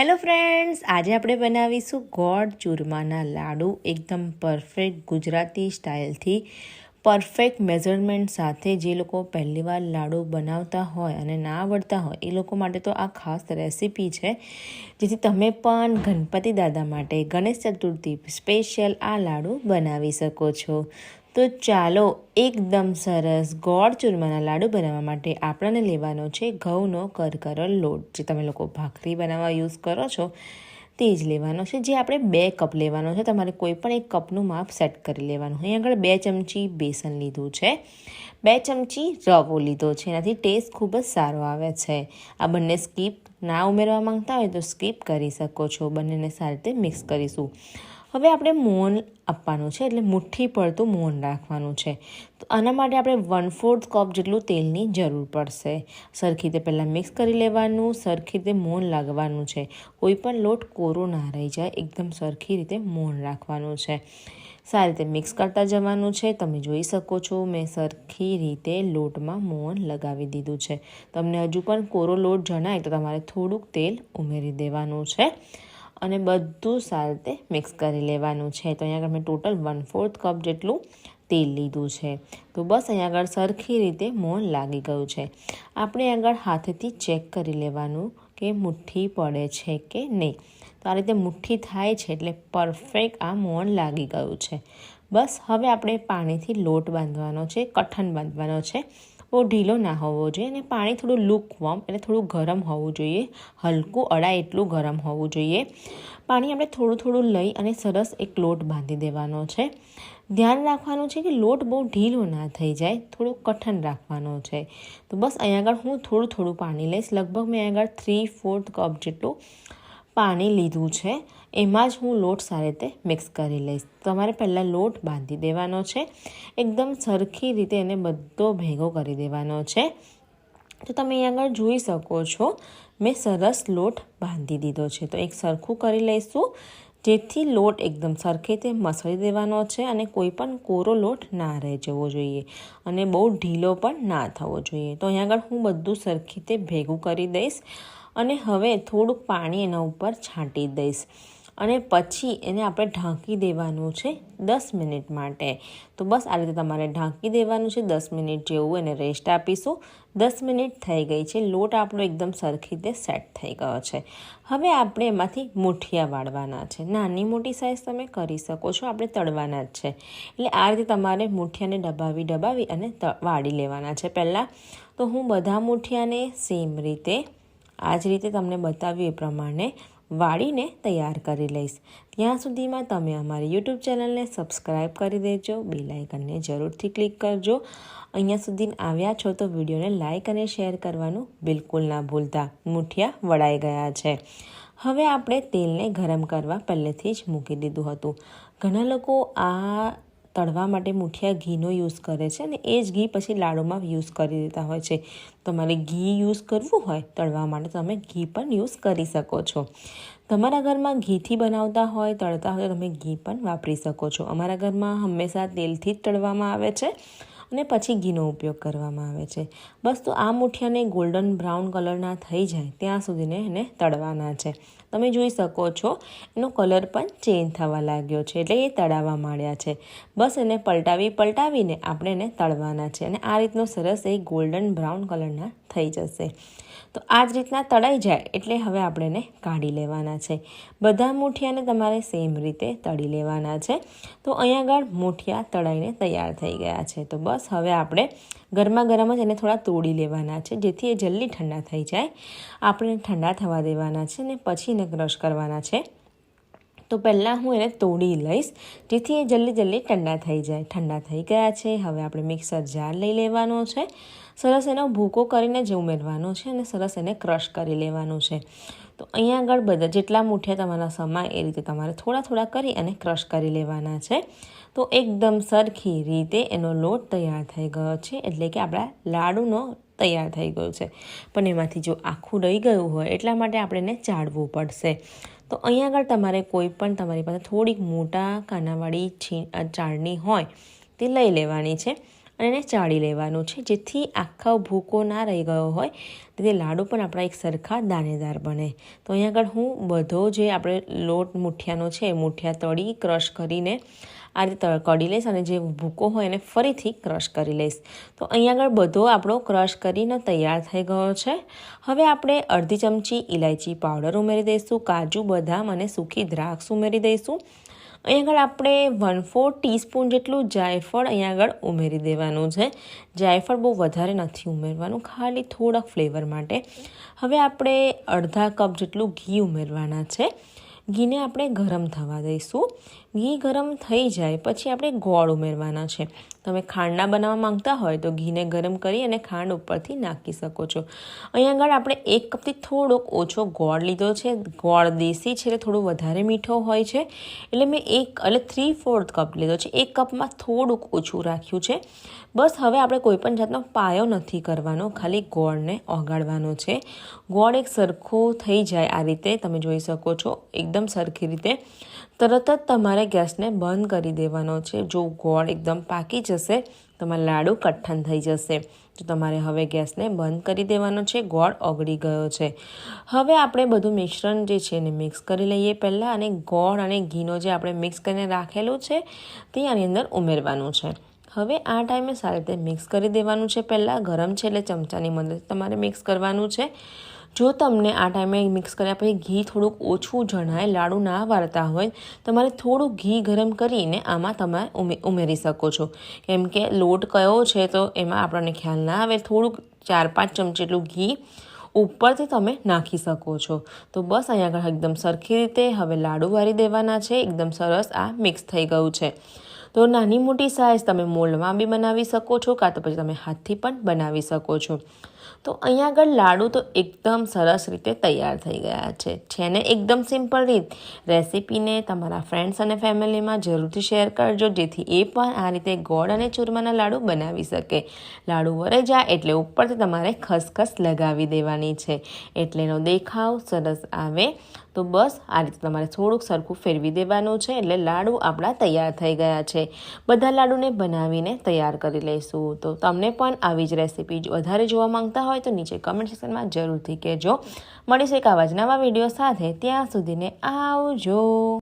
Hello friends આજે આપણે બનાવીશું ગોળ ચૂરમાના લાડુ. એકદમ પરફેક્ટ ગુજરાતી સ્ટાઇલથી પરફેક્ટ મેઝરમેન્ટ સાથે જે લોકો પહેલીવાર લાડુ બનાવતા હોય અને ના આવડતા હોય, એ લોકો માટે તો આ ખાસ રેસીપી છે, જેથી તમે પણ ગણપતિ દાદા માટે ગણેશ ચતુર્થી સ્પેશિયલ આ લાડુ બનાવી શકો છો. તો ચાલો એકદમ સરસ ગોળ ચૂરમાના લાડુ બનાવવા માટે આપણને લેવાનો છે ઘઉંનો કરકરો લોટ. જે તમે લોકો ભાખરી બનાવવા યુઝ કરો છો, તે જ લેવાનો છે. જે આપણે બે કપ લેવાનો છે, તમારે કોઈ પણ એક કપનું માપ સેટ કરી લેવાનું અહીં આગળ બે ચમચી બેસન લીધું છે. બે ચમચી રવો લીધો છે. એનાથી ટેસ્ટ ખૂબ જ સારો આવે છે. આ બંને સ્કીપ ના ઉમેરવા માંગતા હોય તો સ્કીપ કરી શકો છો. બંનેને સારી રીતે મિક્સ કરીશું. હવે આપણે મૌન આપવાનું છે, એટલે મુઠ્ઠી પડતું મૌન રાખવાનું છે. તો આના માટે આપણે વન ફોર્થ કપ જેટલું તેલની જરૂર પડશે. સરખી રીતે પહેલાં મિક્સ કરી લેવાનું, સરખી રીતે મૌન લાગવાનું છે. કોઈ પણ લોટ કોરો ના રહી જાય, એકદમ સરખી રીતે મૌન રાખવાનું છે. સારી રીતે મિક્સ કરતા જવાનું છે. તમે જોઈ શકો છો, મેં સરખી રીતે લોટમાં મોહન લગાવી દીધું છે. તમને હજુ પણ કોરો લોટ જણાય તો તમારે થોડુંક તેલ ઉમેરી દેવાનું છે. અને બધું સારી રીતે મિક્સ કરી લેવાનું છે. તો અહીંયા આગળ મેં ટોટલ વન ફોર્થ કપ જેટલું તેલ લીધું છે. તો બસ અહીંયા આગળ સરખી રીતે મોણ લાગી ગયું છે. આપણે આગળ હાથેથી ચેક કરી લેવાનું કે મુઠ્ઠી પડે છે કે નહીં. તો આ રીતે મુઠ્ઠી થાય છે એટલે પરફેક્ટ આ મોણ લાગી ગયું છે. બસ હવે આપણે પાણીથી લોટ બાંધવાનો છે, કઠણ બાંધવાનો છે. બહુ ઢીલો ના હોવો જોઈએ અને પાણી થોડું લુક વોર્મ એટલે થોડું ગરમ હોવું જોઈએ. હલકું અડાય એટલું ગરમ હોવું જોઈએ. પાણી આપણે થોડું થોડું લઈ અને સરસ એક લોટ બાંધી દેવાનો છે. ધ્યાન રાખવાનું છે કે લોટ બહુ ઢીલો ના થઈ જાય, થોડું કઠણ રાખવાનો છે. તો બસ અહીંયા આગળ હું થોડું થોડું પાણી લઈશ. લગભગ મેં આગળ થ્રી ફોર્થ કપ જેટલું પાણી લીધું છે, એમાં જ હું લોટ સારી રીતે મિક્સ કરી લઈશ. તમારે પહેલાં લોટ બાંધી દેવાનો છે, એકદમ સરખી રીતે એને બધો ભેગો કરી દેવાનો છે. તો તમે અહીં આગળ જોઈ શકો છો, મેં સરસ લોટ બાંધી દીધો છે. તો એક સરખું કરી લઈશું, જેથી લોટ એકદમ સરખી રીતે મસળી દેવાનો છે અને કોઈ પણ કોરો લોટ ના રહી જવો જોઈએ અને બહુ ઢીલો પણ ના થવો જોઈએ. તો અહીં આગળ હું બધું સરખી રીતે ભેગું કરી દઈશ. અને હવે થોડુંક પાણી એના ઉપર છાંટી દઈશ. અને પછી એને આપણે ઢાંકી દેવાનું છે દસ મિનિટ માટે. તો બસ આ રીતે તમારે ઢાંકી દેવાનું છે. દસ મિનિટ જેવું એને રેસ્ટ આપીશું. દસ મિનિટ થઈ ગઈ છે. લોટ આપણો એકદમ સરખી રીતે સેટ થઈ ગયો છે. હવે આપણે એમાંથી મુઠિયા વાળવાના છે. નાની મોટી સાઇઝ તમે કરી શકો છો. આપણે તળવાના જ છે. એટલે આ રીતે તમારે મુઠિયાને ડબાવી ડબાવી અને વાળી લેવાના છે. પહેલાં તો હું બધા મુઠિયાને સેમ રીતે આ જ રીતે તમને બતાવ્યું એ પ્રમાણે વાળીને તૈયાર કરી લઈશ. ત્યાં સુધીમાં તમે અમારી યુટ્યુબ ચેનલને સબસ્ક્રાઈબ કરી દેજો, બે લાઇકનને જરૂરથી ક્લિક કરજો. અહીંયા સુધી આવ્યા છો તો વિડીયોને લાઇક અને શેર કરવાનું બિલકુલ ના ભૂલતા. મુઠિયા વળાઈ ગયા છે. હવે આપણે તેલને ગરમ કરવા પહેલેથી જ મૂકી દીધું હતું. ઘણા લોકો આ તળવા માટે મુઠિયા ઘીનો યુઝ કરે છે અને એ જ ઘી પછી લાડુમાં યુઝ કરી દેતા હોય છે. તમારે ઘી યુઝ કરવું હોય તળવા માટે તમે ઘી પણ યુઝ કરી શકો છો. તમારા ઘરમાં ઘીથી બનાવતા હોય, તળતા હોય તો તમે ઘી પણ વાપરી શકો છો. અમારા ઘરમાં હંમેશા તેલથી જ તળવામાં આવે છે. અને પછી ઘીનો ઉપયોગ કરવામાં આવે છે. બસ તો આ મુઠિયાને ગોલ્ડન બ્રાઉન કલરના થઈ જાય ત્યાં સુધીને એને તળવાના છે. તમે જોઈ શકો છો, એનો કલર પણ ચેન્જ થવા લાગ્યો છે એટલે એ તળાવવા માંડ્યા છે. બસ એને પલટાવી પલટાવીને આપણે એને તળવાના છે અને આ રીતનો સરસ એ ગોલ્ડન બ્રાઉન કલરના થઈ જશે. તો આ જ રીતના તળાઈ જાય એટલે હવે આપણે એને કાઢી લેવાના છે. બધા મૂઠિયાને તમારે સેમ રીતે તળી લેવાના છે. તો અહીંયા આગળ મૂઠિયા તળાઈને તૈયાર થઈ ગયા છે. તો બસ હવે આપણે ગરમા ગરમ જ એને થોડા તોડી લેવાના છે, જેથી એ જલ્દી ઠંડા થઈ જાય. આપણે ઠંડા થવા દેવાના છે અને પછી એને ક્રશ કરવાના છે. તો પહેલાં હું એને તોડી લઈશ, જેથી એ જલ્દી જલ્દી ઠંડા થઈ જાય. ઠંડા થઈ ગયા છે, હવે આપણે મિક્સર જાર લઈ લેવાનો છે. સરસ એનો ભૂકો કરીને જ ઉમેરવાનો છે અને સરસ એને ક્રશ કરી લેવાનું છે. તો અહીંયા આગળ બધા જેટલા મૂઠ્યા તમારા સમાય એ રીતે તમારે થોડા થોડા કરી અને ક્રશ કરી લેવાના છે. તો એકદમ સરખી રીતે એનો લોટ તૈયાર થઈ ગયો છે, એટલે કે આપણા લાડુનો તૈયાર થઈ ગયો છે. પણ એમાંથી જો આખું રહી ગયું હોય એટલા માટે આપણે એને ચાળવું પડશે. તો અહીંયા આગળ તમારે કોઈ પણ તમારી પાસે થોડીક મોટા કાનાવાળી છી ચાળણી હોય તે લઈ લેવાની છે. અને એને ચાળી લેવાનું છે, જેથી આખા ભૂકો ના રહી ગયો હોય. તેથી લાડુ પણ આપણા એક સરખા દાનેદાર બને. તો અહીંયા આગળ હું બધો જે આપણે લોટ મુઠિયાનો છે મુઠિયા તળી ક્રશ કરીને આ રીતે કડી લઈશ અને જે ભૂકો હોય એને ફરીથી ક્રશ કરી લઈશ. તો અહીંયા આગળ બધો આપણો ક્રશ કરીને તૈયાર થઈ ગયો છે. હવે આપણે અડધી ચમચી ઇલાયચી પાવડર ઉમેરી દઈશું, કાજુ, બદામ અને સૂકી દ્રાક્ષ ઉમેરી દઈશું. અહીંયા આગળ આપણે વન ફોર ટીસ્પૂન જેટલું જાયફળ અહીંયા આગળ ઉમેરી દેવાનું છે. જાયફળ બહુ વધારે નથી ઉમેરવાનું, ખાલી થોડાક ફ્લેવર માટે. હવે આપણે અડધા કપ જેટલું ઘી ઉમેરવાના છે. ઘીને આપણે ગરમ થવા દઈશું. ઘી ગરમ થઈ જાય, પછી આપણે ગોળ ઉમેરવાના છે. તમે ખાંડના બનાવવા માંગતા હોય તો ઘીને ગરમ કરી અને ખાંડ ઉપરથી નાખી શકો છો. અહીંયા આગળ આપણે એક કપથી થોડોક ઓછો ગોળ લીધો છે. ગોળ દેશી છે એટલે થોડું વધારે મીઠો હોય છે. એટલે મેં એક એટલે થ્રી ફોર્થ કપ લીધો છે. એક કપમાં થોડુંક ઓછું રાખ્યું છે. બસ હવે આપણે કોઈપણ જાતનો પાયો નથી કરવાનો. ખાલી ગોળને ઓગાળવાનો છે. ગોળ એક સરખો થઈ જાય આ રીતે. તમે જોઈ શકો છો. એકદમ સરખી રીતે. તરત જ તમારે ગેસને બંધ કરી દેવાનો છે. જો ગોળ એકદમ પાકી જશે, તમારા લાડુ કઠ્ઠન થઈ જશે. તો તમારે હવે ગેસને બંધ કરી દેવાનો છે. ગોળ ઓગળી ગયો છે. હવે આપણે બધું મિશ્રણ જે છે એને મિક્સ કરી લઈએ પહેલાં અને ગોળ અને ઘીનો જે આપણે મિક્સ કરીને રાખેલું છે તે આની અંદર ઉમેરવાનું છે. હવે આ ટાઈમે સારી રીતે મિક્સ કરી દેવાનું છે. પહેલાં ગરમ છે એટલે ચમચાની મદદ તમારે મિક્સ કરવાનું છે. જો તમને આ ટાઈમે મિક્સ કર્યા પછી ઘી થોડુંક ઓછું જણાય, લાડુ ના વાળતા હોય, તમારે થોડું ઘી ગરમ કરીને આમાં તમે ઉમે, ઉમેરી શકો છો. કેમ કે લોટ કયો છે તો એમાં આપણને ખ્યાલ ના આવે, થોડુંક ચાર પાંચ ચમચી જેટલું ઘી ઉપરથી તમે નાખી શકો છો. તો બસ અહીંયા આગળ એકદમ સરખી રીતે હવે લાડુ વાળી દેવાના છે, એકદમ સરસ આ મિક્સ થઈ ગયું છે. તો નાની મોટી સાઇઝ તમે મોલ્ડમાં બી બનાવી શકો છો, કાં તો પછી તમે હાથથી પણ બનાવી શકો છો. તો અહીંયા આગળ લાડુ તો એકદમ સરસ રીતે તૈયાર થઈ ગયા છે. છે ને એકદમ સિમ્પલ રીત. રેસીપીને તમારા ફ્રેન્ડ્સ અને ફેમિલીમાં જરૂરથી શેર કરજો, જેથી એ પણ આ રીતે ગોળ અને ચૂરમાના લાડુ બનાવી શકે. લાડુ વરે જાય એટલે ઉપરથી તમારે ખસખસ લગાવી દેવાની છે. એટલે એનો દેખાવ સરસ આવે. તો બસ આ રીતે તમારે થોડુંક સરખું ફેરવી દેવાનું છે એટલે લાડુ આપણા તૈયાર થઈ ગયા છે. બધા લાડુને બનાવીને તૈયાર કરી લઈશું. તો તમને પણ આવી જ રેસીપી વધારે જોવા માંગતા હોય તો નીચે કમેન્ટ સેક્શનમાં જરૂરથી કહેજો. મળીશું એક આવા જ નવા વીડિયો સાથે. ત્યાં સુધીને આવજો.